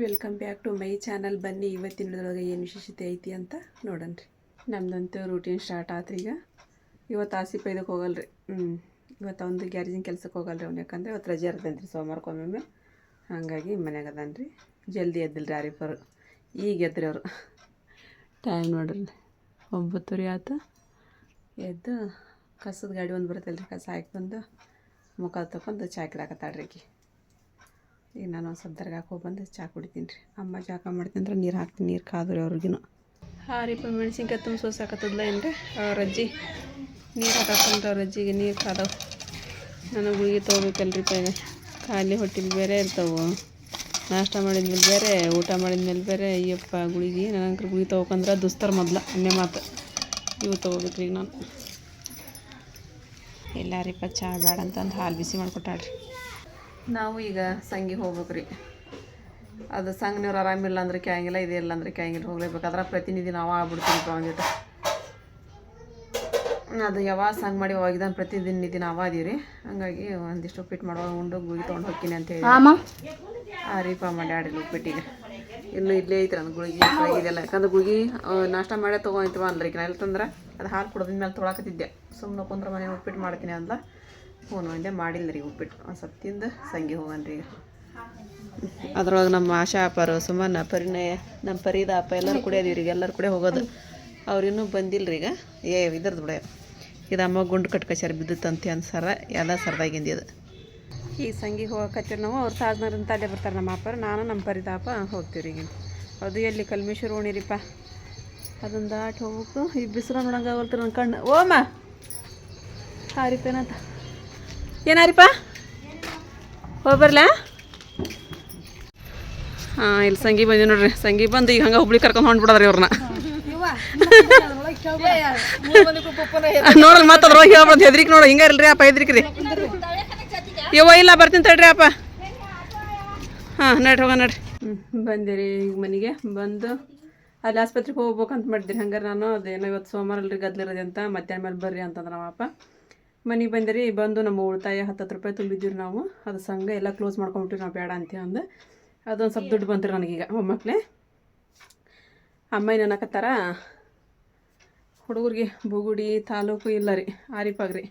Welcome back to my channel ಬನ್ನಿ ಇವತ್ತಿನ ಹಿಡಿದೊಳಗೆ ಏನು ವಿಶೇಷತೆ ಐತಿ ಅಂತ ನೋಡೋಣ್ರಿ ನಮ್ದಂತೂ ರೂಟೀನ್ ಸ್ಟಾರ್ಟ್ ಆತ್ರಿ ಈಗ. ಇವತ್ತು ಆಸಿಪ ಇದಕ್ಕೆ ಹೋಗಲ್ರಿ. ಹ್ಞೂ ಇವತ್ತು ಒಂದು ಗ್ಯಾರೇಜಿನ ಕೆಲಸಕ್ಕೆ ಹೋಗಲ್ರಿ ಅವ್ನು, ಯಾಕಂದರೆ ಇವತ್ತು ರಜೆ ಇರ್ತೈತೆ ರೀ ಸೋಮವಾರಕ್ಕೊಮ್ಮೆ ಹಾಗಾಗಿ ಮನ್ಯಾಗ ಅದಾನ ರೀ ಜಲ್ದಿ ಎದ್ದಿಲ್ಲ ರೀ ಆರಿಫರು. ಈಗ ಎದ್ರಿ ಅವರು. ಟೈಮ್ ನೋಡ್ರಿ. ಒಂಬತ್ತುವರೆ ಆತ. ಎದ್ದು ಕಸದ ಗಾಡಿ ಒಂದು ಬರುತ್ತಲ್ಲ ರೀ ಕಸ ಹಾಕಿ ಬಂದು ಮುಖ ತಗೊಂಡು ಚಾ ಕಿಡಾಕತ್ತಾಳ್ರಿ ಈಗ ನಾನು ಒಂದು ಸ್ವಲ್ಪ ದರ್ಗಾಕ್ಕೆ ಹೋಗಿ ಬಂದು ಚಾ ಕುಡಿತೀನಿ ರೀ. ಅಮ್ಮ ಜಾಕ ಮಾಡ್ತೀನಿ ಅಂದ್ರೆ ನೀರು ಹಾಕ್ತೀನಿ, ನೀರು ಕಾದ್ರಿ ಅವ್ರಿಗೂ ಹಾಂ ರೀ ಮೆಣಸಿನ್ಕಾಯಿ ತುಂಬ ಸೋಸಾಕತ್ತದಲ್ಲ ಏನು ರೀ ಅವ್ರ ಅಜ್ಜಿ ನೀರು ಹಾಕಂದ್ರೆ ರಜ್ಜಿಗೆ ನೀರು ಕಾದವು. ನನಗೆ ಗುಳಿಗೆ ತೊಗೋಬೇಕಲ್ರಿ ಪ ಖಾಲಿ ಹೊಟ್ಟಿಲಿ ಬೇರೆ ಇರ್ತಾವೆ. ನಾಷ್ಟ ಮಾಡಿದ್ಮೇಲೆ ಬೇರೆ, ಊಟ ಮಾಡಿದ್ಮೇಲೆ ಬೇರೆ. ಅಯ್ಯಪ್ಪ, ಗುಳಿಗೆ ನನಗೆ ಗುಳಿಗೆ ತೊಗೊಂಡ್ರೆ ದುಸ್ತಾರ ಮೊದ್ಲು ಅನ್ನೇ ಮಾತು. ಇವು ತೊಗೋಬೇಕ್ರಿ ನಾನು. ಎಲ್ಲಾರಿಪ್ಪ ಚಹಾ ಬೇಡ ಅಂತಂದು ಹಾಲು ಬಿಸಿ ಮಾಡಿಕೊಟ್ಟಾಳ್ರಿ. ನಾವು ಈಗ ಸಂಗಿಗೆ ಹೋಗ್ಬೇಕು ರೀ ಅದು ಸಂಘನವ್ರು ಆರಾಮಿಲ್ಲ ಅಂದ್ರೆ ಕ್ಯಾಂಗಿಲ್ಲ ಇಲ್ಲ ಅಂದ್ರೆ ಕ್ಯಾಂಗಿಲ್ಲ ಹೋಗ್ಲೇಬೇಕಾದ್ರೆ ಪ್ರತಿನಿಧಿ ನಾವು ಆಗ್ಬಿಡ್ತೀವಿ ಒಂದಿಟ್ಟು ಅದು ಯಾವಾಗ ಸಂಘ ಮಾಡಿ ಹೋಗಿದ್ದಾನೆ ಪ್ರತಿದಿನ ನಾವು ಅದೀವಿ ರೀ ಹಂಗಾಗಿ ಒಂದಿಷ್ಟು ಉಪ್ಪಿಟ್ಟು ಮಾಡುವ ಉಂಡು ಗುಳಿ ತೊಗೊಂಡು ಹೋಗ್ತೀನಿ ಅಂತ ಹೇಳಿ. ಆ ರೀಪ ಮಾಡಿ ಆಡಿಲ್ಲ ಉಪ್ಪಿಟ್ಟಿಗೆ. ಇನ್ನು ಇಲ್ಲೇ ಐತ್ರಿ ಅಂದ್ರೆ ಗುಳಿಗೆ ಇದೆಲ್ಲ. ಯಾಕಂದ್ರೆ ಗುಳಿಗೆ ನಾಷ್ಟ ಮಾಡೇ ತೊಗೊಂತೀವ ಅಂದ್ರೆ ಈಗ ಇಲ್ತಂದ್ರೆ ಅದು ಹಾಲು ಕೊಡೋದಿನ ಮೇಲೆ ತೊಳಕತ್ತಿದ್ದೆ. ಸುಮ್ಮನೆ ಕುಂದ್ರೆ ಮನೆ ಉಪ್ಪಿಟ್ಟು ಮಾಡ್ತೀನಿ ಅಂದ ಹ್ಞೂ ಒಂದೇ ಮಾಡಿಲ್ಲ ರೀ ಉಪ್ಪಿಟ್ಟು. ಒಂದು ಸ್ವಲ್ಪ ತಿಂದು ಸಂಗಿ ಹೋಗನ್ರಿ. ರೀ ಅದ್ರೊಳಗೆ ನಮ್ಮ ಆಶಾ ಅಪ್ಪಾರು ಸುಮ್ಮನ ಪರಿಣಯ ನಮ್ಮ ಪರಿದ ಅಪ್ಪ ಎಲ್ಲರೂ ಕೂಡ ಅದೀವಿ ಈಗ ಎಲ್ಲರೂ ಕೂಡ ಹೋಗೋದು. ಅವ್ರು ಇನ್ನೂ ಬಂದಿಲ್ಲ ರೀ ಈಗ. ಏ ಇದ್ರದ್ದು ಬಿಡ. ಇದು ಅಮ್ಮ ಗುಂಡು ಕಟ್ಕಚಾರ ಬಿದ್ದುತ್ತಂತೆ ಅನ್ಸಾರ. ಎಲ್ಲ ಸರ್ದಾಗಿಂದಿ ಅದು ಈ ಸಂಗಿಗೆ ಹೋಗಕತ್ತೀವಿ ನಾವು ಅವ್ರು ತಾಜ್ನಗರಿಂದ ಅಲ್ಲೇ ಬರ್ತಾರೆ ನಮ್ಮ ಅಪ್ಪರು. ನಾನು ನಮ್ಮ ಪರಿದಾಪ ಹೋಗ್ತೀವಿ ಈಗ. ಅದು ಎಲ್ಲಿ ಕಲ್ಮೇಶ್ವರ ಓಣಿರಿಪ್ಪ. ಅದೊಂದು ದಾಟಿ ಹೋಗ್ಬೇಕು. ಈ ಬಿಸಿಲು ನೋಡಂಗೆ ನನ್ನ ಕಣ್ಣು. ಓಮ ಹಾರಿಪೇನಂತ. ಏನಾರಿಪ್ಪ? ಹೋಗ್ಬರ್ಲಾ? ಹಾಂ, ಇಲ್ಲಿ ಸಂಗಿ ಬಂದಿ ನೋಡ್ರಿ. ಸಂಗಿ ಬಂದು ಈಗ ಹಂಗೆ ಹುಬ್ಳಿ ಕರ್ಕೊಂಡು ಹೊಂಡ್ಬಿಡೋದ್ರಿ ಅವ್ರನ್ನ ನೋಡ್ರಿ ಮತ್ತೆ ಅದ್ರೊಳಗೆ ಹೇಳ್ಬಾರ್ದು ಹೆದ್ರಿಕ್ ನೋಡ್ರಿ ಹಿಂಗೆ ಇಲ್ರಿ ಅಪ್ಪ, ಹೆದ್ರಿಕ್ರಿ. ಇವ ಇಲ್ಲ, ಬರ್ತೀನಿ ತಡ್ರಿ ಅಪ್ಪ. ಹಾಂ, ನಡ್ರಿ ಹೋಗ ನಡ್ರಿ. ಹ್ಞೂ ಬಂದಿರಿ ಈಗ ಮನೆಗೆ. ಬಂದು ಅಲ್ಲಿ ಆಸ್ಪತ್ರೆಗೆ ಹೋಗ್ಬೇಕಂತ ಮಾಡಿದ್ರಿ. ಹಂಗಾರೆ ನಾನು ಅದೇನೋ ಇವತ್ತು ಸೋಮವಾರ ಅಲ್ರಿ ಗದ್ಲಿರೋದೆ ಅಂತ. ಮಧ್ಯಾಹ್ನ ಮೇಲೆ ಬರ್ರಿ ಅಂತಂದ್ರೆ ನಮ್ಮಪ್ಪ. ಮನೆಗೆ ಬಂದಿರಿ, ಬಂದು ನಮ್ಮ ಉಳಿತಾಯ ಹತ್ತತ್ತು ರೂಪಾಯಿ ತುಂಬಿದ್ದೀವಿ ನಾವು. ಅದು ಸಂಘ ಎಲ್ಲ ಕ್ಲೋಸ್ ಮಾಡ್ಕೊಂಬಿಟ್ಟಿವಿ ನಾವು ಬೇಡ ಅಂತ ಅಂದು. ಅದೊಂದು ಸ್ವಲ್ಪ ದುಡ್ಡು ಬಂತು ನನಗೀಗ ಮೊಮ್ಮಕ್ಕಳೇ ಅಮ್ಮ ಏನು ಅನ್ನಕತ್ತಾರ? ಹುಡುಗರಿಗೆ ಬುಗುಡಿ, ತಾಲೂಕು ಇಲ್ಲ ರೀ ಆರಿಪಾಗ್ರಿ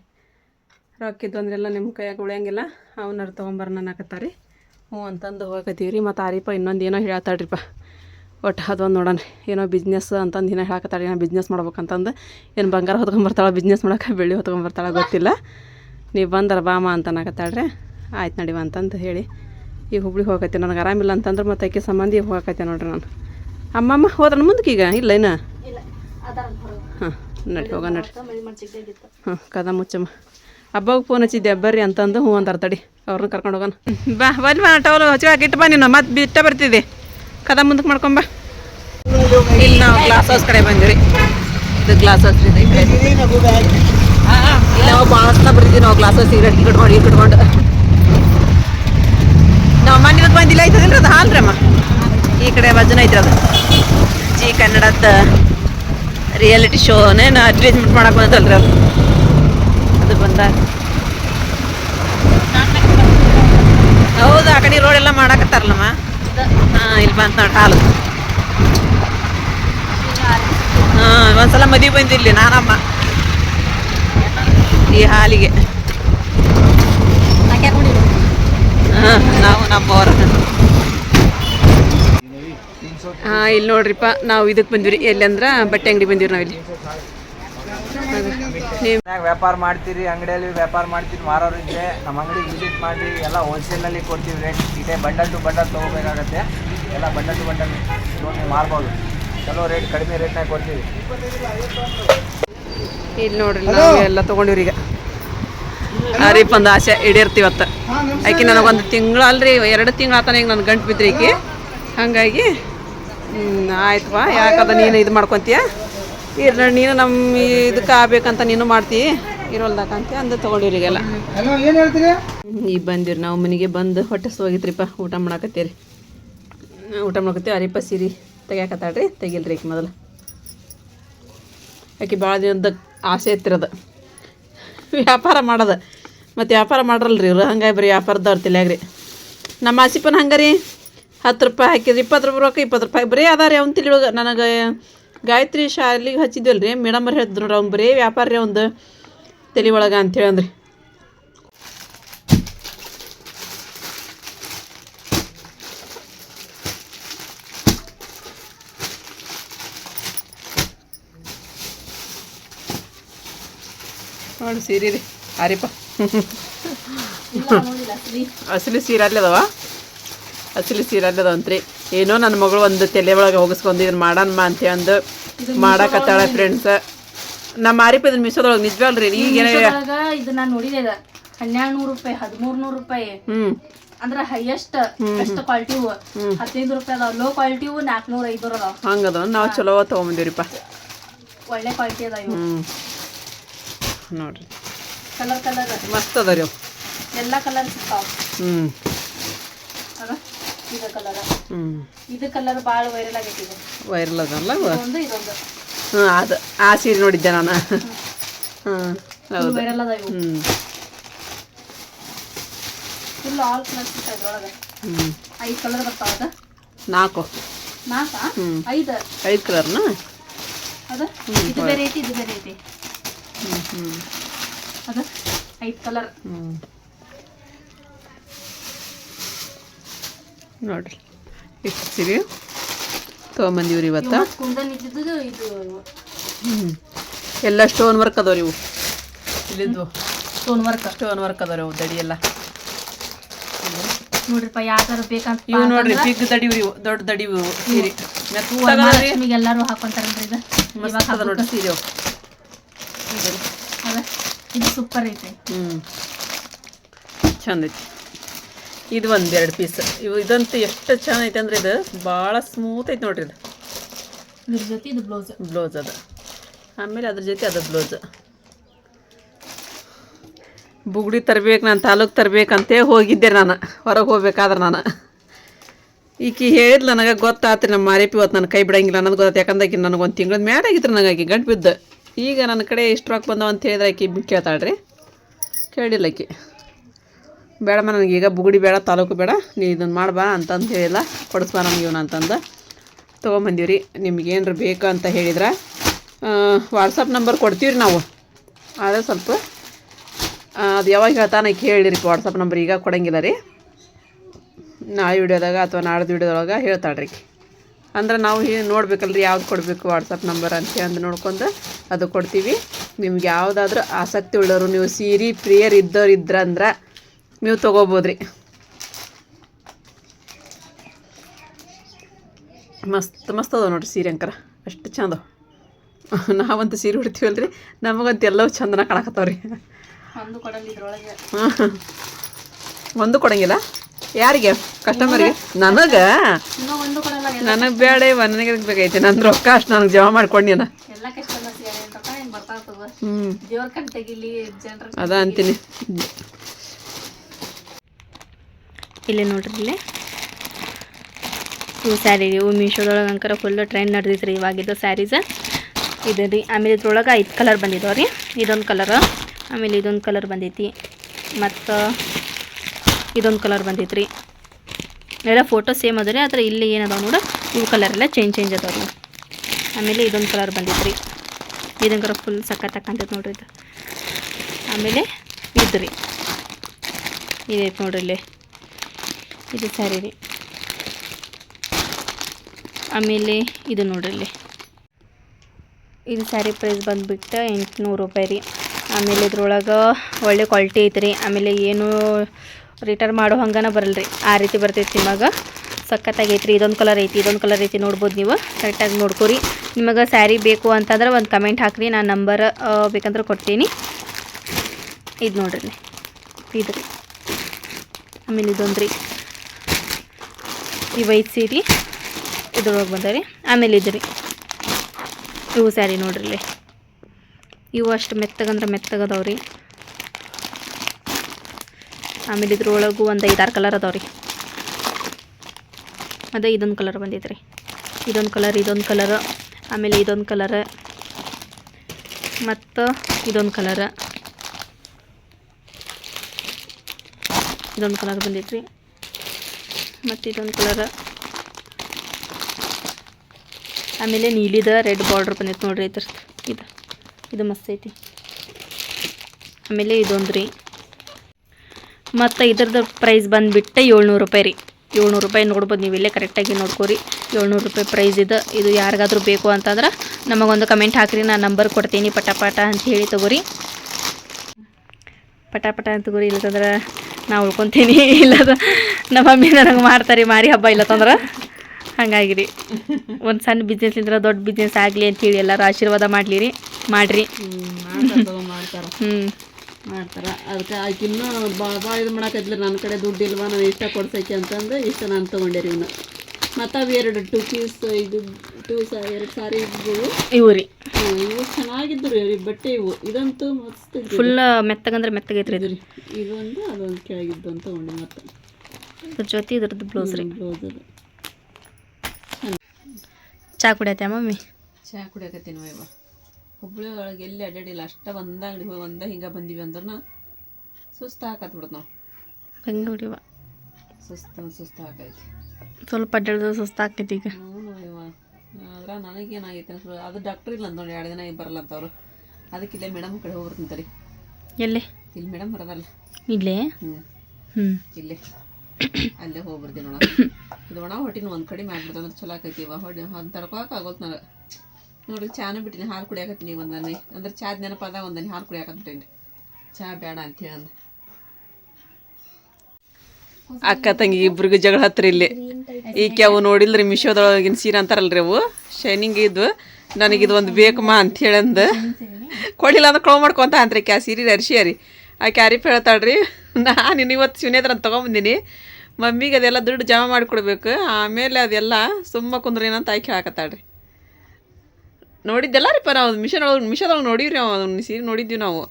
ರೊಕ್ಕಿದ್ದು ಅಂದ್ರೆಲ್ಲ ನಿಮ್ಮ ಕೈಯಾಗ ಉಳಿಯಂಗಿಲ್ಲ ಅವನಾರು ತೊಗೊಂಬರ್ನ ರೀ ಹ್ಞೂ ಅಂತಂದು ಹೋಗಕತ್ತೀವಿ ರೀ ಮತ್ತು ಆರಿಪ ಇನ್ನೊಂದು ಏನೋ ಹೇಳತ್ತಾಳ್ರಿಪ್ಪ ಒಟ್ಟು ಅದೊಂದು ನೋಡೋಣ. ಏನೋ ಬಿಸ್ನೆಸ್ ಅಂತಂದು ಏನೋ ಹೇಳಕತ್ತಾಳೆ, ಏನೋ ಬಿಸ್ನೆಸ್ ಮಾಡ್ಬೇಕಂತಂದು. ಏನು ಬಂಗಾರ ಹೊತ್ಕೊಂಬರ್ತಾಳೆ ಬಿಸ್ನೆಸ್ ಮಾಡೋಕೆ ಬೆಳ್ಳಿ ಹೊತ್ಕೊಂಬರ್ತಾಳೆ ಗೊತ್ತಿಲ್ಲ. ನೀವು ಬಂದರ ಬಾಮ ಅಂತ ಅನ್ನಕತ್ತಾಳ್ರಿ ಆಯ್ತು ನಡಿವ ಅಂತಂದು ಹೇಳಿ. ಈಗ ಹುಬ್ಳಿಗೆ ಹೋಗತ್ತೆ ನನಗೆ ಆರಾಮಿಲ್ಲ ಅಂತಂದ್ರೆ ಮತ್ತೆ ಆಕೆ ಸಂಬಂಧಿ ಹೋಗಕತ್ತೆ ನೋಡ್ರಿ ನಾನು. ಅಮ್ಮಮ್ಮ, ಹೋದ್ರೆ ಮುಂದಕ್ಕೆ ಈಗ, ಇಲ್ಲ ಇನ್ನು? ಹಾಂ, ನಡಿ ಹೋಗ ನಡ್ರಿ ಹಾಂ, ಕದ ಮುಚ್ಚಮ್ಮ. ಹಬ್ಬಗೆ ಫೋನ್ ಹಚ್ಚಿದ್ದೆ ಬರ್ರಿ ಅಂತಂದು ಹ್ಞೂ ಅಂತಾರೆ ತಡಿ ಅವ್ರನ್ನ ಕರ್ಕೊಂಡು ಹೋಗೋಣ. ಬಾ, ಬನ್ನಿ ಬಾ, ಟವಲ್ ಹಚ್ಚಿ ಇಟ್ಟು ಬಾ ನೀನು. ಮತ್ತೆ ಬಿಟ್ಟ ಬರ್ತಿದ್ದೆ. ಕದ ಮುಂದಕ್ಕೆ ಮಾಡ್ಕೊಂಬ ಇಲ್ಲಿ ನಾವು ಗ್ಲಾಸ್ ಹೌಸ್ ಕಡೆ ಬಂದಿರಿ. ಇದು ಗ್ಲಾಸ್ ಹೌಸ್ ಇಲ್ಲಿ ನಾವು ಭಾಳಷ್ಟ ಬರ್ತೀವಿ ನಾವು ಗ್ಲಾಸ್ ಹೌಸ್ ಸಿಗರೇಟ್ ಕಟ್ಕೊಂಡು ಈಗ ಕಟ್ಕೊಂಡು ನಾವು ಮನೆ ಬಂದಿಲ್ಲ ಐತದಿಲ್ಲ ಅದು? ಹಾಲ್ ರೀ ಅಮ್ಮ. ಈ ಕಡೆ ಭಜನ ಐತ್ರಿ ಅದು. ಜಿ ಕನ್ನಡದ ರಿಯಾಲಿಟಿ ಶೋನೇ ನಾ ಅಡ್ವರ್ಟೈಸ್ಮೆಂಟ್ ಮಾಡಕ್ಕೆ ಬಂದಲ್ರಿ ಅದು. ಅದು ಬಂದಾಗ. ಹೌದು, ಆ ಕಡೆ ರೋಡ್ ಎಲ್ಲ ಮಾಡಾಕತ್ತಾರಲ್ಲಮ್ಮ. ಇಲ್ಲಿ ಬಂತ ನೋಡಿ ಹಾಲು ಹಾಂ ಒಂದ್ಸಲ ಮದುವೆ ಬಂದಿಲ್ಲಿ ನಾನಮ್ಮ ಈ ಹಾಲಿಗೆ ಹಾಂ ನಾವು ನಮ್ಮವ್ರ ಹಾಂ ಇಲ್ಲಿ ನೋಡ್ರಿಪ್ಪ ನಾವು ಇದಕ್ಕೆ ಬಂದಿವ್ರಿ ಎಲ್ಲಿ ಅಂದ್ರೆ ಬಟ್ಟೆ ಅಂಗಡಿ ಬಂದಿವ್ರಿ ನಾವು ಇಲ್ಲಿ ನೀವು ಮನ್ಯಾಗ ವ್ಯಾಪಾರ ಮಾಡ್ತೀರಿ ಅಂಗಡಿಯಲ್ಲಿ ವ್ಯಾಪಾರ ಮಾಡ್ತೀರಿ ಮಾರೋರು ಇದ್ರೆ ನಮ್ಮ ಅಂಗಡಿ ವಿಸಿಟ್ ಮಾಡಿ ಎಲ್ಲ ಹೋಲ್ಸೇಲಲ್ಲಿ ಕೊಡ್ತೀವಿ ರೇಟ್ ಇದೆ ಬಂಡಲ್ ಟು ಬಂಡಲ್ ತೊಗೋಬೇಕಾಗತ್ತೆ. ಎಲ್ಲ ಬಂಡಲ್ ಟು ಬಂಡಲ್ ನೋಡಿ ಮಾರ್ಬೋದು. ಚಲೋ ರೇಟ್ ಕಡಿಮೆ ರೇಟ್ನಾಗ ಕೊಡ್ತೀವಿ. ಇಲ್ಲಿ ನೋಡ್ರಿ ನಾವು ಎಲ್ಲ ತೊಗೊಂಡಿವ್ರಿ ಈಗ. ಹರೀಪ್ ಒಂದು ಆಸೆ ಈಡೇರ್ತಿವತ್ತ ಆಕೆ ನನಗೊಂದು ತಿಂಗಳು ಅಲ್ರಿ ಎರಡು ತಿಂಗಳು ಆತನ ಈಗ ನನ್ನ ಗಂಟು ಬಿದ್ರಿ ಈಕಿ ಹಾಗಾಗಿ ಆಯ್ತವ? ಯಾಕದ ನೀನು ಇದು ಮಾಡ್ಕೊತೀಯ? ಇರ್ಲ ನೀನು ನಮ್ಮ ಇದಕ್ಕೆ ಆಗ್ಬೇಕಂತ ನೀನು ಮಾಡ್ತೀವಿ ಇರೋಲ್ದಾಕಂತ ಅಂದು ತೊಗೊಂಡಿವ್ರಿ ಈಗೆಲ್ಲ ಹಲೋ ಏನು ಹೇಳ್ತೀರಿ? ಈಗ ಬಂದಿರಿ ನಾವು ಮನೆಗೆ ಬಂದು ಹೊಟ್ಟೆ ಹೋಗಿತ್ರಿಪ್ಪ ಊಟ ಮಾಡಾಕತ್ತೀರಿ. ಊಟ ಮಾಡಕತ್ತೀವಿ ಅರಿಪ ಸೀರೆ ತೆಗಿಯಾಕತ್ತಾಳ್ರಿ ತೆಗಿಲ್ರಿ ಈಗ ಮೊದಲು. ಆಕೆ ಭಾಳ ದಿನದ ಆಸೆ ಇತ್ತಿರೋದು. ವ್ಯಾಪಾರ ಮಾಡೋದು. ಮತ್ತು ವ್ಯಾಪಾರ ಮಾಡ್ರಲ್ರಿ ಇವ್ರು ಹಂಗಾಗಿ ಬರೀ ವ್ಯಾಪಾರದವ್ರು ತಿಳಿಯಾಗ್ರಿ ನಮ್ಮ ಆಸಿಪನ ಹಂಗೆ ರೀ ಹತ್ತು ರೂಪಾಯಿ ಹಾಕಿದ್ರಿ ಇಪ್ಪತ್ತು ರೂಪಾಯಿ ರೊಕ್ಕ ಇಪ್ಪತ್ತು ರೂಪಾಯಿ ಬರೀ ಅದಾರೆ ಅವ್ನು ತಿಳಿವಾಗ ನನಗೆ ಗಾಯತ್ರಿ ಶಾಲೆಗೆ ಹಚ್ಚಿದ್ವಲ್ಲ ರೀ ಮೇಡಮರ್ ಹೇಳಿದ್ರು ನೋಡ್ರಿ ಅವ್ನು ಬರೀ ವ್ಯಾಪಾರ ರೀ ಒಂದು ತಲೆ ಒಳಗೆ ಅಂತೇಳಿ ಅಂದ್ರಿ. ನೋಡಿ ಸೀರೆ ರೀ ಆರಿಪ್ಪ ಅಸಲಿ ಸೀರೆ. ಅಲ್ಲದವ ಅಸಲಿ ಸೀರೆ ಅಲ್ಲದವಂತ್ರಿ ಏನೋ ನನ್ನ ಮಗಳು ಒಂದು ತಲೆ ಒಳಗೆ ಹೋಗಿಸ್ಕೊಂಡು ಇದನ್ನ ಮಾಡೋಣ ಅಂತ ಅಂದು ಮಾಡಕತ್ತಾಳ ಫ್ರೆಂಡ್ಸ್ ನಮ್ಮ ಮಾರಿಪ ಇದನ್ನ ಮಿಸೋದೊಳಗೆ ನಿಜವಲ್ರಿ ಈಗ ಇದು ನಾನು ನೋಡಿದೆ ಹನ್ನೆರಡು ನೂರು ರೂಪಾಯಿ ಹದಿಮೂರು ನೂರು ರೂಪಾಯಿ. ಅಂದ್ರ ಹೈಯೆಸ್ಟ್ ಬೆಸ್ಟ್ ಕ್ವಾಲಿಟಿವು ಹದಿನೈದು ರೂಪಾಯಿ ಅದಾವ. ಲೋ ಕ್ವಾಲಿಟಿ ನಾಲ್ಕುನೂರ ಐದುನೂರ ಅದಾವ. ಹಂಗದ ನಾವು ಚಲೋ ತೊಗೊಂಬಂದಿವ್ರಿಪ್ಪ. ಒಳ್ಳೆ ಕ್ವಾಲಿಟಿ ಅದಾವ ಇವು. ನೋಡ್ರಿ. ಕಲರ್ ಕಲರ್ ಮಸ್ತ್ ಅದ ರೀ ಎಲ್ಲ ಕಲರ್ ಸಿಗ್ತಾವ ಹ್ಞೂ ಅದ? ಇದು ಕಲರ್ ಇದು ಕಲರ್ ಭಾಳ ವೈರಲ್ ಆಗೈತಿ ಇದು. ವೈರಲ್ ಅದಲ್ಲ ಒಂದು ಇದೊಂದು ಹ್ಞೂ ಅದು ಆ ಸೀರೆ ನೋಡಿದ್ದೆ ನಾನು. ಹ್ಞೂ ಹೌದು. ವೈರಲ್ ಹ್ಞೂ ಫುಲ್ ಆಲ್ ಕಲರ್ ಸಿಗ್ತಾವ ಇದ್ರೊಳಗೆ. ಹ್ಞೂ ಐದು ಕಲರ್ ಬರ್ತಾವ ಅದ? ನಾಲ್ಕು. ನಾಲ್ಕಾ. ಐದು? ಐದು ಕಲರ್ನ ಅದ? ಇದು ಬೇರೆ ಐತಿ ಇದು ಬೇರೆ ಐತಿ ಹ್ಞೂ ಹ್ಞೂ ಅದ? ಐದು ಕಲರ್ ಹ್ಞೂ ನೋಡ್ರಿ. ಎಷ್ಟು ಸೀರೆ ತೊಗೊಂಬಂದಿವ್ರಿ ಇವತ್ತು. ಹ್ಞೂ ಎಲ್ಲ ಸ್ಟೋನ್ ವರ್ಕ್ ಅದಾವ್ರಿ ಇವು. ಇಲ್ಲಿದ್ದು. ಸ್ಟೋನ್ ವರ್ಕ್ ಸ್ಟೋನ್ ವರ್ಕ್ ಅದಾವ್ರಿ ಅವು ದಡಿ ಎಲ್ಲ. ನೋಡ್ರಿಪ್ಪ ಥರ ಬೇಕಂತ ಇವು ನೋಡ್ರಿ ಬಿಗ್ ದಡಿವ್ರಿ ಇವು ದೊಡ್ಡ ದಡಿವು ಇವು ಸೀರೆ ವರಮಹಾಲಕ್ಷ್ಮಿಗೆ ಎಲ್ಲರೂ ಹಾಕೊಂತಾರಲ್ರಿ ಇದು? ಮಸ್ತ್ ಅದ ನೋಡ್ರಿ ಸೀರೆ ಇದು ಸೂಪರ್ ಐತೆ. ಹ್ಞೂ ಚಂದ ಐತಿ. ಇದು ಒಂದು ಎರಡು ಪೀಸ್ ಇವು ಇದಂತೂ ಎಷ್ಟು ಚೆನ್ನಾಗೈತೆ ಅಂದ್ರೆ ಇದು ಭಾಳ ಸ್ಮೂತ್ ಐತೆ ನೋಡ್ರಿ ಇದು. ಇದ್ರ ಜೊತೆ ಇದು ಬ್ಲೌಸ್ ಬ್ಲೌಸ್ ಅದು. ಆಮೇಲೆ ಅದ್ರ ಜೊತೆ ಅದು ಬ್ಲೌಸ್ ಬುಗುಡಿ ತರ್ಬೇಕು ನಾನು ತಾಲೂಕು ತರ್ಬೇಕಂತೇ ಹೋಗಿದ್ದೆ ನಾನು. ಹೊರಗೆ ಹೋಗ್ಬೇಕಾದ್ರೆ ನಾನು. ಈಕಿ ಹೇಳಿದ್ಲು ನನಗೆ ಗೊತ್ತಾತ್ರಿ ನಮ್ಮ ಮಾರೇಪಿ ಇವತ್ತು ನನ್ನ ಕೈ ಬಿಡಂಗಿಲ್ಲ. ಅನ್ನೋದು ಗೊತ್ತಾಯ್ತು ಯಾಕಂದ್ರೆ ಆಕಿ ನನಗೆ ಒಂದು ತಿಂಗಳ ಮ್ಯಾಲೆ ಆಗಿದ್ರು ನನಗೆ ಆಕಿ ಗಂಟು ಬಿದ್ದು. ಈಗ ನನ್ನ ಕಡೆ ಇಷ್ಟು ರೊಕ್ಕ ಬಂದವ ಅಂತ ಹೇಳಿದ್ರೆ ಆಕಿ ಕೇಳ್ತಾಳ್ರಿ? ಕೇಳಿಲ್ಲ ಆಕಿ ಬೇಡಮ್ಮ, ನನಗೆ ಈಗ ಬುಗುಡಿ ಬೇಡ, ತಾಲೂಕು ಬೇಡ. ನೀ ಇದನ್ನು ಮಾಡ್ಬಾ ಅಂತಂದು ಹೇಳಿಲ್ಲ. ಕೊಡಿಸ್ಬಾ ನಮ್ಗೆ ಇವನು ಅಂತಂದು. ತೊಗೊಂಬಂದೀವ್ರಿ ರೀ ಏನಾರು ಬೇಕು ಅಂತ ಹೇಳಿದ್ರೆ. ವಾಟ್ಸಪ್ ನಂಬರ್ ಕೊಡ್ತೀವಿ ನಾವು. ಆದರೆ ಸ್ವಲ್ಪ ಅದು ಯಾವಾಗ ಹೇಳ್ತಾನೆ ಕೇಳಿರಿ ವಾಟ್ಸಪ್ ನಂಬರ್ ಈಗ ಕೊಡಂಗಿಲ್ಲ ರೀ. ನಾಳೆ ವಿಡಿಯೋದಾಗ ಅಥವಾ ನಾಡ್ದು ವಿಡಿಯೋದೊಳಗೆ ಹೇಳ್ತಾಳ್ರಿ. ಅಂದ್ರೆ ನಾವು ಹೀಗೆ ನೋಡ್ಬೇಕಲ್ರಿ ಯಾವ್ದು ಕೊಡಬೇಕು ವಾಟ್ಸಪ್ ನಂಬರ್ ಅಂತ ಅಂದು ನೋಡ್ಕೊಂಡು ಅದು ಕೊಡ್ತೀವಿ. ನಿಮ್ಗೆ ಯಾವುದಾದ್ರೂ ಆಸಕ್ತಿ ಉಳ್ಳೋರು, ನೀವು ಸೀರೆ ಪ್ರಿಯರ್ ಇದ್ದವ್ರು ಇದ್ರಂದ್ರೆ ನೀವು ತೊಗೋಬೋದ್ರಿ. ಮಸ್ತ್ ಮಸ್ತ್ ಅದಾವ ನೋಡ್ರಿ ಸೀರೆ ಅಂಕರ. ಅಷ್ಟು ಚಂದ ನಾವಂತ ಸೀರೆ ಸೀರೆ ರೀ ನಮಗಂತೂ ಎಲ್ಲವೂ ಚಂದನ ಕಾಣಕತ್ತಾವ್ರಿ. ಒಂದು ಕೊಡಂಗಿಲ್ಲ. ಯಾರಿಗೆ? ಕಸ್ಟಮರ್ಗೆ ನನಗೆ? ನನಗೆ ಬೇಡ ಒಂದನೇ ಬೇಕೈತೆ ನನ್ನ ರೊಕ್ಕ ಅಷ್ಟು ನನಗೆ ಜಮಾ ಮಾಡ್ಕೊಂಡಿನ ಹ್ಞೂ ಅದ ಅಂತೀನಿ. ಇಲ್ಲಿ ನೋಡ್ರಿ ಇಲ್ಲಿ. ಇವು ಸ್ಯಾರಿ ಇವು ಮೀಶೋದೊಳಗೆ ಅಂಕರ ಫುಲ್ ಟ್ರೆಂಡ್ ನಡೆದೈತೆ ರೀ ಇವಾಗಿದ್ದು ಸ್ಯಾರೀಸ್ ಇದು ರೀ, ಆಮೇಲೆ ಇದ್ರೊಳಗೆ ಐದು ಕಲರ್ ಬಂದಿದ್ದಾವೆ ರೀ. ಇದೊಂದು ಕಲರ್ ಆಮೇಲೆ ಇದೊಂದು ಕಲರ್ ಬಂದೈತಿ. ಮತ್ತು ಇದೊಂದು ಕಲರ್ ಬಂದೈತೆ ರೀ. ಎಲ್ಲ ಫೋಟೋ ಸೇಮ್ ಅದ ರೀ, ಆದರೆ ಇಲ್ಲಿ ಏನದಾವೆ ನೋಡು, ಇವು ಕಲರ್ ಎಲ್ಲ ಚೇಂಜ್ ಚೇಂಜ್ ಅದಾವೆ ರೀ. ಆಮೇಲೆ ಇದೊಂದು ಕಲರ್ ಬಂದೈತೆ ರೀ. ಇದಂಕರ ಫುಲ್ ಸಕ್ಕ ಹಾಕಂತೈತೆ ನೋಡ್ರಿ ಇದು. ಆಮೇಲೆ ಇದು ರೀ. ಇದೈತೆ ನೋಡ್ರಿ ಇಲ್ಲಿ. ಇದು ಸ್ಯಾರಿ ರೀ. ಆಮೇಲೆ ಇದು ನೋಡ್ರಿ ಇದು ಸ್ಯಾರಿ ಪ್ರೈಸ್ ಬಂದುಬಿಟ್ಟು ಎಂಟುನೂರು ರೂಪಾಯಿ ರೀ. ಆಮೇಲೆ ಇದ್ರೊಳಗೆ ಒಳ್ಳೆ ಕ್ವಾಲಿಟಿ ಐತೆ ರೀ ಆಮೇಲೆ ಏನು ರಿಟರ್ನ್ ಮಾಡೋ ಹಂಗನ ಬರಲ್ಲ ರೀ ಆ ರೀತಿ ಬರ್ತೈತಿ ನಿಮಗೆ. ಸಖತ್ತಾಗೈತೆ ರೀ ಇದೊಂದು ಕಲರ್ ಐತಿ, ಇದೊಂದು ಕಲರ್ ಐತಿ ನೋಡ್ಬೋದು ನೀವು. ಕರೆಕ್ಟಾಗಿ ನೋಡ್ಕೊರಿ. ನಿಮಗೆ ಸ್ಯಾರಿ ಬೇಕು ಅಂತಂದ್ರೆ ಒಂದು ಕಮೆಂಟ್ ಹಾಕಿರಿ. ನಾನು ನಂಬರ್ ಬೇಕಂದ್ರೆ ಕೊಡ್ತೀನಿ. ಇದು ನೋಡ್ರಿ. ಇದು ರೀ ಆಮೇಲೆ ಇದೊಂದು ರೀ ಈ ವೈಟ್ ಸೀರೆ ಇದ್ರೊಳಗೆ ಬಂದ ರೀ ಆಮೇಲೆ ಇದ್ರಿ ಇವು ಸ್ಯಾರಿ ನೋಡ್ರಿ ಇವು ಅಷ್ಟು ಮೆತ್ತಗಂದ್ರೆ ಮೆತ್ತಗದವ್ರಿ ಆಮೇಲೆ ಇದ್ರೊಳಗೂ ಒಂದು ಐದಾರು ಕಲರ್ ಅದಾವ ರೀ. ಅದೇ ಇದೊಂದು ಕಲರ್ ಬಂದಿದ್ರಿ ಇದೊಂದು ಕಲರ್ ಇದೊಂದು ಕಲರ್ ಆಮೇಲೆ ಇದೊಂದು ಕಲರ್ ಮತ್ತು ಇದೊಂದು ಕಲರ್ ಇದೊಂದು ಕಲರ್ ಬಂದಿದ್ರಿ ರೀ. ಮತ್ತು ಇದೊಂದು ಕಲರ್ ಆಮೇಲೆ ನೀಲಿದ ರೆಡ್ ಬಾರ್ಡ್ರ್ ಬಂದೈತೆ ನೋಡ್ರಿ ಇದ್ರದ್ದು ಇದು. ಇದು ಮಸ್ತ್ ಐತಿ. ಆಮೇಲೆ ಇದೊಂದು ರೀ. ಮತ್ತು ಇದ್ರದ್ದು ಪ್ರೈಸ್ ಬಂದುಬಿಟ್ಟು ಏಳ್ನೂರು ರೂಪಾಯಿ ರೀ. ಏಳ್ನೂರು ರೂಪಾಯಿ ನೋಡ್ಬೋದು ನೀವು ಇಲ್ಲೇ ಕರೆಕ್ಟಾಗಿ ನೋಡ್ಕೋರಿ. ಏಳ್ನೂರು ರೂಪಾಯಿ ಪ್ರೈಸ್ ಇದೆ. ಇದು ಯಾರಿಗಾದ್ರೂ ಬೇಕು ಅಂತಂದ್ರೆ ನಮಗೊಂದು ಕಮೆಂಟ್ ಹಾಕಿರಿ. ನಾನು ನಂಬರ್ ಕೊಡ್ತೀನಿ ಪಟ ಅಂತ ಹೇಳಿ ತಗೋರಿ. ಪಟಾಪಟ ಅಂತ ತಗೋರಿ ಇಲ್ಲದಂದ್ರೆ ನಾ ಉಳ್ಕೊಂತೀನಿ. ಇಲ್ಲದ ನಮ್ಮ ಮಮ್ಮಿ ನನಗೆ ಮಾಡ್ತಾರೆ ಮಾರಿ ಹಬ್ಬ ಇಲ್ಲತಂದ್ರೆ ಹಂಗಾಗಿ ರೀ ಒಂದು ಸಣ್ಣ ಬಿಸ್ನೆಸ್ ಇದ್ರೆ ದೊಡ್ಡ ಬಿಸ್ನೆಸ್ ಆಗಲಿ ಅಂತ ಹೇಳಿ ಎಲ್ಲರೂ ಆಶೀರ್ವಾದ ಮಾಡಲಿ ರೀ ಮಾಡಿರಿ. ಹ್ಞೂ ಮಾಡ್ತಾರ. ಅದಕ್ಕೆ ಆಕಿನ್ನೂ ಇನ್ನೂ ಭಾಳ ಭಾಳ ಇದು ಮಾಡಕತ್ತಿಲ್ಲ ನನ್ನ ಕಡೆ ದುಡ್ಡು ಇಲ್ವಾ, ನಾನು ಇಷ್ಟ ಕೊಡ್ಸೈಕೆ ಅಂತಂದು ಇಷ್ಟ ನಾನು ತೊಗೊಂಡೆ ರೀ ಇವನ್ನ ಮತ್ತು ಅವು ಎರಡು ಟೂ ಪೀಸ್ ಇದು ಟೂ ಸ ಎರಡು ಸಾರಿ ಇದ್ವು ಇವು ರೀ. ಇವು ಚೆನ್ನಾಗಿದ್ದು ರೀ ಬಟ್ಟೆ ಇವು. ಇದಂತೂ ಮಸ್ತ್ ಫುಲ್ ಮೆತ್ತಗಂದ್ರೆ ಮೆತ್ತಗೈತ್ರಿ ಇದು. ರೀ. ಇದೊಂದು ಅದೊಂದು ಕೆಳಗಿದ್ದು ಅಂತ ತೊಗೊಂಡೆ ಮತ್ತೆ. ಇದ್ರ ಜೊತೆ ಇದ್ರದ್ದು ಬ್ಲೌಸ್ ರೀ. ಬ್ಲೌಸ್ ಅದು. ಚಾ ಕುಡಿಯತ್ತೆ ಮಮ್ಮಿ? ಚಹಾ ಕುಡಿಯಕತ್ತೀನಿ ಇವ. ಹುಬ್ಬಳ್ಳಿ ಒಳಗೆ ಎಲ್ಲಿ ಅಡ್ಡಾಡಿಲ್ಲ ಅಷ್ಟ ಒಂದ ಅಂಗಡಿ ಹೋಗಿ ಒಂದ ಹಿಂಗೆ ಬಂದೀವಿ ಅಂದ್ರೆ ಸುಸ್ತು ಹಾಕತ್ ಬಿಡ್ತು ನಾವು. ಹಂಗೆ ಹೊಡಿವ ಸುಸ್ತು ಸುಸ್ತು ಹಾಕೈತಿ ಸ್ವಲ್ಪ ಅಡ್ಡಾಡ್ದು ಸುಸ್ತಾಗ್ತೈತಿ ಈಗ. ಆದ್ರೆ ನನಗೇನಾಗೈತೆ ಅದು ಡಾಕ್ಟ್ರ್ ಇಲ್ಲ ನೋಡಿ ಎರಡು ದಿನ ಬರಲ್ಲ ಅಂತ ಅವರು. ಅದಕ್ಕೆ ಇಲ್ಲೇ ಮೇಡಮ್ ಕಡೆ ಹೋಗ್ಬರ್ತೀನಿ ತಡಿ. ಎಲ್ಲಿ? ಇಲ್ಲಿ ಮೇಡಮ್ ಬರೋದಲ್ಲ. ಇಲ್ಲೇ? ಹ್ಞೂ ಹ್ಞೂ ಇಲ್ಲೇ. ಅಲ್ಲೇ ಹೋಗ್ಬಿಡ್ತೀನಿ ನೋಡ ಇದು ಒಣ ಹೊಟ್ಟಿನ ಒಂದು ಕಡಿಮೆ ಆಗ್ಬಿಡ್ತು ಅಂದ್ರೆ ಚಲೋ ಆಕೈತಿ ಇವ ಹೊಡಿ ಅದು ತಡ್ಕೊಳಕ್ಕೆ ಆಗೋತ್ ನನಗೆ. ನೋಡ್ರಿ ಚಾನು ಬಿಟ್ಟಿನಿ ಹಾಲು ಕುಡಿಯಾಕತ್ತೀನಿ ಒಂದನ್ನೇ ಅಂದ್ರೆ ಚಾದ ನೆನಪಾದಾಗ ಒಂದನ್ನೇ ಹಾಲು ಕುಡಿಯಾಕತ್ಬಿಟ್ಟೇನಿ ಚಾ ಬೇಡ ಅಂತೇಳಿ ಅಂದ ಅಕ್ಕ ತಂಗಿ ಇಬ್ರಿಗೂ ಜಗಳ ಹತ್ರ ಇಲ್ಲಿ. ಈಕೆ ಅವು ನೋಡಿಲ್ರಿ ಮಿಶೋದೊಳಗಿನ ಸೀರೆ ಅಂತಾರಲ್ರಿ ಅವು. ಶೈನಿಂಗ್ ಇದ್ವು. ಇದು ಒಂದು ಬೇಕಮ್ಮ ಅಂತ ಹೇಳಂದು. ಕೊಡಿಲ್ಲ ಅಂದ್ರೆ ಕಳವು ಮಾಡ್ಕೊಂತ ಅಂತ್ರಿ ಕ್ಯಾ ಸೀರೆ ಅರ್ಶಿ ರೀ. ಆ ಕ್ಯಾರಿಪ್ ಹೇಳ್ತಾಳ್ರಿ. ನಾನು ಇವತ್ತು ಶಿವನೇತ್ರ ಅಂತ ತೊಗೊಂಬಂದಿನಿ. ಮಮ್ಮಿಗೆ ಅದೆಲ್ಲ ದುಡ್ಡು ಜಮಾ ಮಾಡಿಕೊಡ್ಬೇಕು. ಆಮೇಲೆ ಅದೆಲ್ಲ ಸುಮ್ಮ ಕುಂದ್ರಿ ಏನಂತ ಆಯ್ಕೆ ಹೇಳಕತ್ತಾಳ್ರಿ. ನೋಡಿದ್ದೆಲ್ಲ ರೀಪ ನಾವು ಮಿಷನ್ ಒಳಗೆ ಮಿಷನ್ ಒಳಗೆ ನೋಡೀವಿ ರೀ ಅವ್ನು ಸೀರೆ ನೋಡಿದ್ವಿ ನಾವು.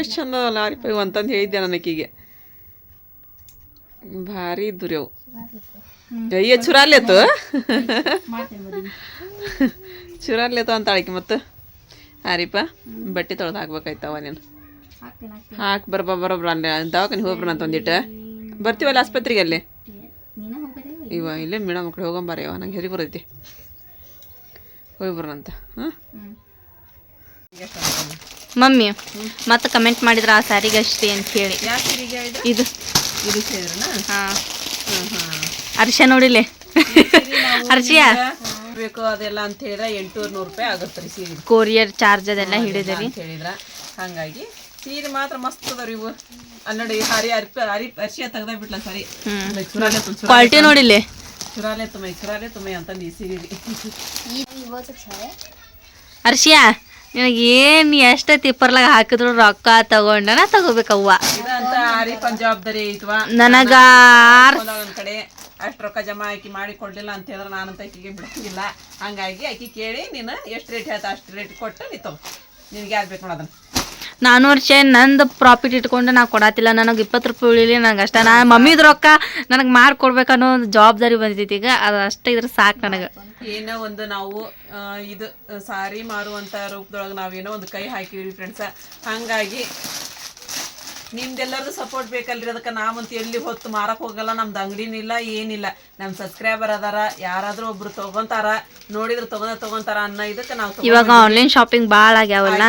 ಎಷ್ಟು ಚಂದ ರೀ ರೀಪ ಇವು ಅಂತಂದು ಹೇಳಿದ್ದೆ ನನಗೀಗೆ ಭಾರಿ ಇದ್ದು ರೀ ಅವು. ಅಯ್ಯ ಚುರಾಲೇತು ಚುರಾಲೇತು ಅಂತ ಆಳಿಕೆ ಮತ್ತು? ಹಾರಿಪ್ಪ ಬಟ್ಟೆ ತೊಳೆದು ಹಾಕ್ಬೇಕಾಯ್ತವ ನೀನು. ಹಾಕಿ ಬರ್ಬ ಬರೋಬ್ರ ಅಲ್ಲಿ ದವಾಖಾನೆ ಹೋಗ್ಬ್ರ ಅಂತ ಒಂದಿಟ್ಟು. ಬರ್ತೀವಲ್ಲ ಆಸ್ಪತ್ರೆಗೆ ಅಲ್ಲಿ? ಇವ ಇಲ್ಲೇ ಮೇಡಮ್ ಮಕ್ಳು ಹೋಗಂಬಾರ ಇವ ನಂಗೆ ಹೆರಿ ಬರೈತಿ. ಹೋಗಿ ಬರೋಣಂತ ಹಾಂ? ಮಮ್ಮಿ ಮತ್ತೆ ಕಮೆಂಟ್ ಮಾಡಿದ್ರ ಆ ಸ್ಯಾರಿಗೆ ಅಷ್ಟೇ ಅಂತ ಹೇಳಿ. ಯಾಕೆ ಇದು ಇದು ಸೇರಿನ ಹಾಂ ಅರ್ಶ ನೋಡಿಲೆ ಅರ್ಶಿಯ ಬೇಕು ಅದೆಲ್ಲ ಅಂತ ಹೇಳಿದ್ರೆ ಎಂಟುನೂರು ನೂರು ರೂಪಾಯಿ ಆಗುತ್ತೆ ರೀ ಸೀರೆ ಕೊರಿಯರ್ ಚಾರ್ಜ್ ಅದೆಲ್ಲ ಹಿಡಿದ್ರಿ ಅಂತ ಹೇಳಿದ್ರ ಹಂಗಾಗಿ ಸೀರೆ ಮಾತ್ರ ಮಸ್ತ್ ಅದಾವ ಇವು ಅಲ್ಲಿ ನೋಡಿ ಹರಿ ಅರ್ಪ ಹರಿ ಅರ್ಶಿಯ ತೆಗ್ದ ಬಿಟ್ಲ ಸರಿ ಕ್ವಾಲಿಟಿ ನೋಡಿಲೆ ಚುರಾಲೆ ತುಮೈ ಚುರಾಲೆ ತುಮೈ ಅಂತ ನೀ ಸೀರೆ ಅರ್ಶಿಯ ನಿನಗೆ ಏನು ಎಷ್ಟು ತಿಪ್ಪರ್ಲಾಗ ಹಾಕಿದ್ರು ರೊಕ್ಕ ತಗೊಂಡನ ತಗೋಬೇಕವ್ವ. ಜವಾಬ್ದಾರಿ ಐತ್ವಾ ನನಗ ಒಂದೊಂದ್ ಕಡೆ ಅಷ್ಟು ರೊಕ್ಕ ಜಮಾ ಆಕಿ ಮಾಡಿ ಕೊಡ್ಲಿಲ್ಲ ಅಂತ ಹೇಳಿದ್ರೆ ನಾನಂತ ಆಕಿಗೆ ಬಿಡ್ತಿಲ್ಲ. ಹಂಗಾಗಿ ಆಕಿ ಕೇಳಿ ನೀನು ಎಷ್ಟು ರೇಟ್ ಹೇಳ್ತಾ ಅಷ್ಟು ರೇಟ್ ಕೊಟ್ಟು ನೀ ತಗೋ. ನಿನಗೆ ಆಗ್ಬೇಕು ಬೇಕು ನೋಡೋದನ್ನ ನಾನು ವರ್ಷ ನಂದು ಪ್ರಾಫಿಟ್ ಇಟ್ಕೊಂಡು ನಾ ಕೊಡತ್ತಿಲ್ಲ ನನಗೆ ಇಪ್ಪತ್ತು ರೂಪಾಯಿ ಉಳಿಲಿ ನನಗೆ ಅಷ್ಟ. ನಾ ಮಮ್ಮಿದ ರೊಕ್ಕ ನನಗೆ ಮಾಡ್ಕೊಡ್ಬೇಕನ್ನೋ ಒಂದು ಜವಾಬ್ದಾರಿ ಬಂದಿತ್ತು ಈಗ ಅದು ಅಷ್ಟೇ ಇದ್ರೆ ಸಾಕು ನನಗೆ. ಏನೋ ಒಂದು ನಾವು ಇದು, ಸಾರಿ ಮಾರುವಂಥ ರೂಪದೊಳಗೆ ನಾವೇನೋ ಒಂದು ಕೈ ಹಾಕಿವಿ ಫ್ರೆಂಡ್ಸ ಹಂಗಾಗಿ ನಿಮ್ದೆಲ್ಲರದು ಸಪೋರ್ಟ್ ಬೇಕಲ್ರಿ? ಅದಕ್ಕೆ ನಾವಂತೂ ಎಲ್ಲಿ ಹೊತ್ತು ಮಾರಕ್ಕೆ ಹೋಗಲ್ಲ ನಮ್ದು ಅಂಗಡಿನಿಲ್ಲ ಏನಿಲ್ಲ. ನಮ್ಮ ಸಬ್ಸ್ಕ್ರೈಬರ್ ಅದಾರ ಯಾರಾದರೂ ಒಬ್ರು ತಗೊಂತಾರ ನೋಡಿದ್ರೆ ತೊಗೊಂಡ ತಗೊಂತಾರ ಅನ್ನ ಇದಕ್ಕೆ ನಾವು ಇವಾಗ ಆನ್ಲೈನ್ ಶಾಪಿಂಗ್ ಭಾಳ ಆಗ್ಯಾವಲ್ಲ?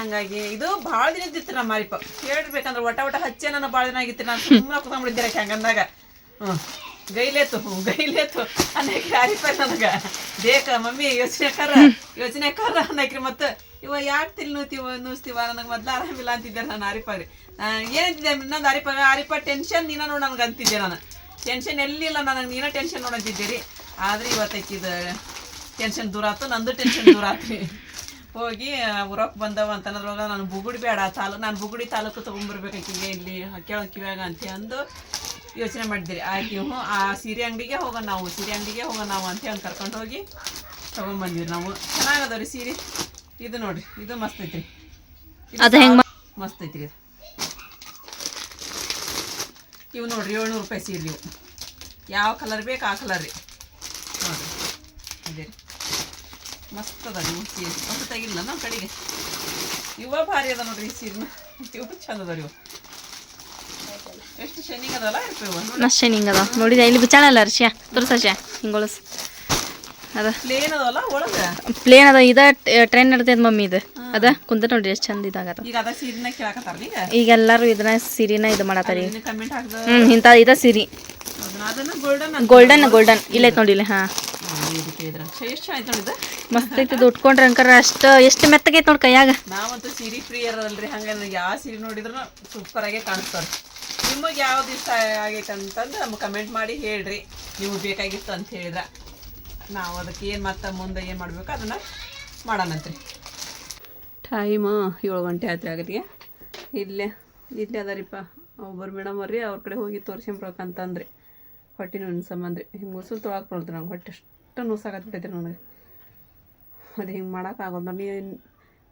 ಹಂಗಾಗಿ. ಇದು ಭಾಳ ದಿನ ಇದ್ದಿತ್ತು ನಮ್ಮ ಮಾರಿಪ ಹೇಳ್ಬೇಕಂದ್ರೆ ಒಟ ಒಟ ಹಚ್ಚೆ ನನ್ನ ಭಾಳ ದಿನ ಆಗಿತ್ತು. ನಾನು ಸುಮ್ಮನೆ ಕುತ್ಕೊಂಡ್ಬಿಟ್ಟಿದ್ದೆ ಹಂಗಂದಾಗ? ಹ್ಞೂ ಗೈಲೇತು ಗೈಲೇತು ಅನ್ನಕ್ಕೆ ಅರಿಪ ನನಗೆ? ಬೇಕ ಮಮ್ಮಿ ಯೋಚನೆ ಕರ ಯೋಚನೆ ಕರ ಅನ್ನಕ್ರಿ. ಮತ್ತ ಇವ ಯಾಕೆ ತಿಳಿ ನೂತೀವ ನೂಸ್ತೀವ? ನನಗೆ ಮೊದ್ಲು ಆರಾಮಿಲ್ಲ ಅಂತಿದ್ದೆ ನಾನು ಆರಿಪಾರಿ ಏನಂತಿದ್ದೆ? ಇನ್ನೊಂದು ಆರಿಪ ಆರಿಪ ಟೆನ್ಷನ್ ನೀನ ನೋಡ ನನಗೆ ಅಂತಿದ್ದೆ ನಾನು. ಟೆನ್ಷನ್ ಎಲ್ಲಿಲ್ಲ ನನಗೆ ನೀನ ಟೆನ್ಷನ್ ನೋಡಂತಿದ್ದೆ ರೀ. ಆದ್ರೆ ಇವತ್ತೈಕಿದ ಟೆನ್ಷನ್ ದೂರ ಆಯ್ತು ನಂದು ಟೆನ್ಷನ್ ದೂರ ಆತ್ರಿ ಹೋಗಿ ಊರಕ್ಕೆ ಬಂದವ ಅಂತ ಅನ್ನೋದ್ರೊಳಗ ನಾನು ಬುಗುಡಿ ಬೇಡ ತಾಲೂಕು ನಾನು ಬುಗುಡಿ ತಾಲೂಕು ತೊಗೊಂಬರ್ಬೇಕಾಕಿಗೆ ಇಲ್ಲಿ ಕೇಳ ಕಿವ್ಯಾಗ ಅಂತ ಅಂದು ಯೋಚನೆ ಮಾಡಿದ್ರಿ ಆಕೆ ಹ್ಞೂ ಆ ಸೀರೆ ಅಂಗಡಿಗೆ ಹೋಗೋಣ ನಾವು ಸೀರೆ ಅಂಗಡಿಗೆ ಹೋಗೋಣ ನಾವು ಅಂತ ಹೇಳಿ ಕರ್ಕೊಂಡು ಹೋಗಿ ತೊಗೊಂಬಂದಿವಿ ನಾವು. ಚೆನ್ನಾಗದವ್ರಿ ಸೀರೆ. ಇದು ನೋಡ್ರಿ ಇದು ಮಸ್ತ್ ಐತ್ರಿ. ಅದು ಹೆಂಗ್ ಮಸ್ತ್ ಐತ್ರಿ ಇದು. ಇವು ನೋಡ್ರಿ ಏಳ್ನೂರು ರೂಪಾಯಿ ಸೀರೆ ಇವು. ಯಾವ ಕಲರ್ ಬೇಕು ಆ ಕಲರ್ ರೀ. ನೋಡ್ರಿ ಅದೇ ರೀ. ಮಸ್ತ್ ಅದ ನೀವು ಸೀರೆ. ಮಸ್ತ್ ತೆಗಿಲ್ಲ ನಮ್ಮ ಕಡೆಗೆ. ಇವ ಭಾರಿ ಅದ ನೋಡ್ರಿ ಈ ಸೀರೆನ. ಇವು ಚಂದ ರೀ ಇವು. ನೋಡಿ ಶೈನಿಂಗ್ ಅದ ನೋಡಿದ ಇಲ್ಲಿ ಬಿಚಾಳಲ್ಲ ಅರ್ಶಿಯ. ತೋರ್ಸ ಅರ್ಶಿಯ ಹಿಂಗೊಳಸ್. ಅದ. ಪ್ಲೇನ್ ಅದಲ್ಲ ಒಳಗೆ? ಪ್ಲೇನ್ ಅದ ಇದ ಟ್ರೈನ್ ನಡ್ತೈತೆ ಮಮ್ಮಿ ಇದು. ಅದ ಕುಂತ ನೋಡ್ರಿ ಎಷ್ಟು ಚಂದ ಇದಾಗದ. ಈಗ ಎಲ್ಲರೂ ಇದನ್ನ ಸಿರಿನ ಇದು ಮಾಡತ್ತಾರಿ ಹ್ಮ್ ಇಂಥ ಇದ ಸಿರಿ. ಗೋಲ್ಡನ್ ಗೋಲ್ಡನ್ ಇಲ್ಲೈತೆ ನೋಡಿ ಇಲ್ಲಿ ಹಾ. ಮಸ್ತ್ ಐತಿ ಇದು ಉಟ್ಕೊಂಡ್ರೆ ಅಂಕರ ಅಷ್ಟು ಎಷ್ಟು ಮೆತ್ತಗೈತೆ ನೋಡಿ ಕೈಯಾಗ. ನಾವಂತೂ ಸಿರಿ ಫ್ರೀ ಅಲ್ರಿ ಹಂಗ ಯಾವ ಸೀರಿ ನೋಡಿದ್ರು ಸೂಪರ್ ಆಗಿ ಕಾಣಿಸ್ತಾರೆ ನಿಮಗೆ ಯಾವ್ದು ಇಷ್ಟ ಆಗೈತೆ ಅಂತಂದು ನಮ್ಗೆ ಕಮೆಂಟ್ ಮಾಡಿ ಹೇಳ್ರಿ. ನೀವು ಬೇಕಾಗಿತ್ತು ಅಂತ ಹೇಳಿದ್ರೆ. ನಾವು ಅದಕ್ಕೆ ಏನು ಮತ್ತೆ ಮುಂದೆ ಏನು ಮಾಡಬೇಕು ಅದನ್ನು ಮಾಡೋಣಂತ್ರಿ ಟೈಮ್ ಏಳು ಗಂಟೆ ಆಯ್ತು ಆಗತ್ತೆ ಇಲ್ಲೇ ಇಲ್ಲೇ ಅದಾರಿಪ್ಪ. ಒಬ್ಬರು ಮೇಡಮ್ ಅವ್ರಿ ಅವ್ರ ಕಡೆ ಹೋಗಿ ತೋರಿಸ್ಕೊಂಬ್ರಕ್ಕಂತಂದ್ರಿ ಹೊಟ್ಟೆ ನೋವಿನ ಸಂಬಂಧ್ರಿ ಹಿಂಗೆ ಉಸಿರು ತೊಳಕ್ಕೆ ಬರ್ತದೆ ನಂಗೆ. ಹೊಟ್ಟೆ ಅಷ್ಟು ನುಸಾಕತ್ಬಿಟ್ಟೈತೆ ನನಗೆ ಅದು ಹಿಂಗೆ ಮಾಡೋಕ್ಕಾಗಲ್ಲ ನೀ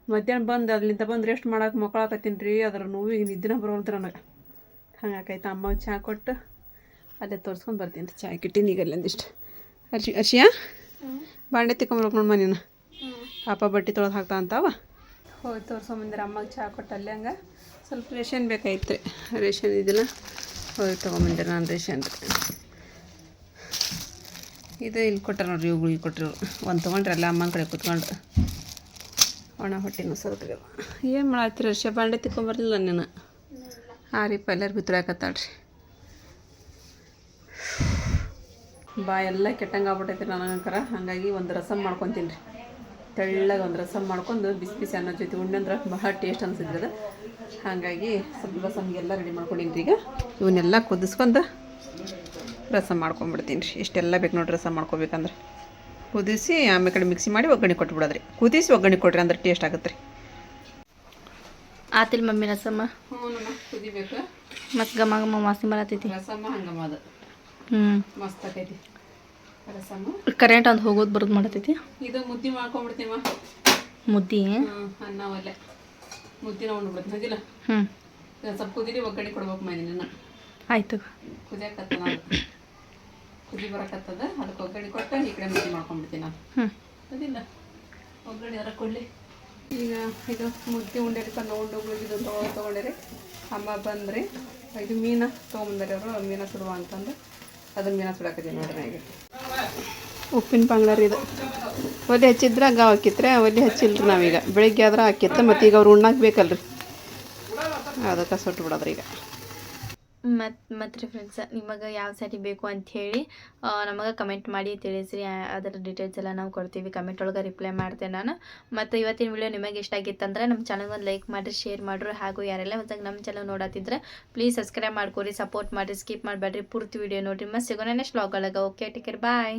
ಮಧ್ಯಾಹ್ನ ಬಂದು ಅಲ್ಲಿಂದ ಬಂದು ರೆಸ್ಟ್ ಮಾಡೋಕೆ ಮಕ್ಕಳಾಕತ್ತೀನಿ ರೀ. ಅದ್ರ ನೋವಿಗೆ ನಿದ್ದಿನ ಬರೋಲ್ತು ನನಗೆ. ಹಂಗಾಕೈತೆ. ಅಮ್ಮ ಚಹಾ ಕೊಟ್ಟು ಅಲ್ಲೇ ತೋರಿಸ್ಕೊಂಡು ಬರ್ತೀನಿ. ರೀ ಚಾಯ್ ಕಿಟ್ಟಿನ ಈಗ ಅಲ್ಲಿಂದಿಷ್ಟು ಅರ್ಶಿ ಅರ್ಶಿಯಾ ಬಾಂಡೆ ತಿಕ್ಕೊಂಬರ್ಬೇಕು ನೋಡಮ್ಮ ನೀನು. ಪಾಪ ಬಟ್ಟೆ ತೊಳೆದು ಹಾಕ್ತಾ ಅಂತಾವ. ಹೋಗಿ ತೋರಿಸ್ಕೊಂಬಂದಿರ ಅಮ್ಮಗೆ ಚಹಾ ಕೊಟ್ಟು ಅಲ್ಲೇ ಹಂಗೆ ಸ್ವಲ್ಪ ರೇಷನ್ ಬೇಕಾಯ್ತು ರೀ ರೇಷನ್ ಇದನ್ನ ಹೋಗಿ ತೊಗೊಂಬಂದಿರ ನಾನು ರೇಷನ್. ಇದು ಇಲ್ಲಿ ಕೊಟ್ಟಾರ ನೋಡ್ರಿ, ಇವುಗಳಿಗೆ ಕೊಟ್ಟರು ಒಂದು ತೊಗೊಂಡ್ರಲ್ಲ ಅಮ್ಮನ ಕಡೆ ಕುತ್ಕೊಂಡು ಒಣ ಹೊಟ್ಟೆನೂ ನುಸೋದ್ರಿ ಏನು ಮಾಡತ್ತೀರಿ ಅರ್ಷ ಬಾಂಡೆ ತಿಕ್ಕೊಂಬರ್ಲಿಲ್ಲ ನೀನು. ಹಾಂ ರೀ ಎಲ್ಲರೂ ಬಿತ್ತರಾಕತ್ತಾಳ್ರಿ ಬಾ, ಎಲ್ಲ ಕೆಟ್ಟಂಗೆ ಆಗ್ಬಿಟ್ಟೈತಿ ನನಗಂಕರ ಹಾಗಾಗಿ ಒಂದು ರಸಮ್ ಮಾಡ್ಕೊತೀನಿ ರೀ. ತೆಳ್ಳಗೆ ಒಂದು ರಸಮ್ ಮಾಡ್ಕೊಂಡು ಬಿಸಿ ಬಿಸಿ ಅನ್ನೋ ಜೊತೆ ಉಂಡಂದ್ರೆ ಬಹಳ ಟೇಸ್ಟ್ ಅನಿಸಿದ್ರೆ ಅದು. ಹಾಗಾಗಿ ಸ್ವಲ್ಪ ರಸಮ್ಗೆಲ್ಲ ರೆಡಿ ಮಾಡ್ಕೊಂಡಿನಿ ಈಗ. ಇವನ್ನೆಲ್ಲ ಕುದಿಸ್ಕೊಂಡು ರಸಮ್ ಮಾಡ್ಕೊಂಬಿಡ್ತೀನಿ ರೀ. ಇಷ್ಟೆಲ್ಲ ಬೇಕು ನೋಡಿರಿ ರಸಮ್ ಮಾಡ್ಕೊಬೇಕಂದ್ರೆ. ಕುದಿಸಿ ಆಮೇಲೆ ಮಿಕ್ಸಿ ಮಾಡಿ ಒಗ್ಗರಣೆ ಕೊಟ್ಬಿಡೋದ್ರಿ. ಕುದಿಸಿ ಒಗ್ಗರಣೆ ಕೊಡ್ರಿ ಅಂದ್ರೆ ಟೇಸ್ಟ್ ಆಗುತ್ತೆ ರೀ. ಆತಿಲ್ ಮಮ್ಮಿ ರಸಮ್ಮ. ಹ್ಞೂ ಗಮ ಕುದಿಬೇಕು. ಮತ್ತು ಘಮ ಘಮ ವಾಸನೆ ಬರತೈತಿ. ಹ್ಞೂ ಮಸ್ತ್ ಕರೆಂಟ್ ಒಂದು ಹೋಗೋದು ಬರೋದು ಮಾಡತೈತಿ. ಇದು ಮುದ್ದೆ ಮಾಡ್ಕೊಂಡ್ಬಿಡ್ತೀವ ಮುದ್ದಿ? ಅನ್ನ ಒಲೆ. ಮುದ್ದಿನ ಉಂಡ್ಬಿಡ್ತೀನಿ ಹೌದಿಲ್ಲ? ಹ್ಞೂ ಸ್ವಲ್ಪ ಕುದಿರಿ ಒಗ್ಗರಣೆ ಕೊಡ್ಬೇಕು ಮೈದಿನ ಆಯಿತು ಕುದಿಯಕತ್ತ ನಾನು. ಕುದಿ ಬರಕತ್ತದ ಅದಕ್ಕೆ ಒಗ್ಗರಣೆ ಕೊಟ್ಟು ಈ ಕಡೆ ಮುದ್ದೆ ಮಾಡ್ಕೊಂಡ್ಬಿಡ್ತೀನಿ ನಾನು. ಹ್ಞೂ ಅದಿಲ್ಲ ಒಗ್ಗಡಿ ಅದರ ಕೊಡಲಿ. ಈಗ ಇದು ಮುದ್ದೆ ಉಂಡೇರಿ ಕನ್ನ ಉಂಡು ಇದು ತಗೊ ತೊಗೊಂಡಿರಿ. ಅಮ್ಮ ಬಂದ್ರಿ. ಇದು ಮೀನು ತೊಗೊಂಬಂದಾರಿ ಅವರು. ಮೀನು ಸುಡುವ ಅಂತಂದು ಅದನ್ನ ಮೀನು ಸುಡಾಕತ್ತೀನಿ ನೋಡ್ರಿ ಈಗ ಉಪ್ಪಿನ ಪಂಗ್ಲಾರ ಇದು. ಒಲೆ ಹಚ್ಚಿದ್ರೆ ಗಾವ್ ಹಾಕಿತ್ರೆ, ಒಲೆ ಹಚ್ಚಿಲ್ರಿ ನಾವೀಗ. ಬೆಳಿಗ್ಗೆ ಆದ್ರೆ ಹಾಕಿತ್ತು ಮತ್ತು ಈಗ ಅವ್ರು ಉಣ್ಣಕ್ಕೆ ಬೇಕಲ್ರಿ ಅದಕ್ಕೆ ಸುಟ್ಟು ಬಿಡೋದ್ರಿ ಈಗ ಮತ್ತು ಮತ್ತು ಫ್ರೆಂಡ್ಸ್ ನಿಮಗೆ ಯಾವ ಸ್ಯಾರಿ ಬೇಕು ಅಂತ ಹೇಳಿ ನಮಗೆ ಕಮೆಂಟ್ ಮಾಡಿ ತಿಳಿಸ್ರಿ. ಅದರ ಡೀಟೇಲ್ಸ್ ಎಲ್ಲ ನಾವು ಕೊಡ್ತೀವಿ. ಕಮೆಂಟ್ ಒಳಗೆ ರಿಪ್ಲೈ ಮಾಡ್ತೇನೆ ನಾನು. ಮತ್ತು ಇವತ್ತಿನ ವಿಡಿಯೋ ನಿಮಗೆ ಇಷ್ಟ ಆಗಿತ್ತಂದ್ರೆ ನಮ್ಮ ಚಾನಲ್ಗೆ ಒಂದು ಲೈಕ್ ಮಾಡಿರಿ ಶೇರ್ ಮಾಡಿರಿ. ಹಾಗೂ ಯಾರೆಲ್ಲ ಹೊಸದಾಗಿ ನಮ್ಮ ಚಾನಲ್ ನೋಡತ್ತಿದ್ರೆ ಪ್ಲೀಸ್ ಸಬ್ಸ್ಕ್ರೈಬ್ ಮಾಡ್ಕೊರಿ. ಸಪೋರ್ಟ್ ಮಾಡಿರಿ. ಸ್ಕಿಪ್ ಮಾಡಬೇಡ್ರಿ. ಪೂರ್ತಿ ವಿಡಿಯೋ ನೋಡಿರಿ. ಮತ್ತು ಸಿಗೋಣ ನೆಕ್ಸ್ಟ್ ಲಾಗ್ ಒಳಗೆ. Okay take care bye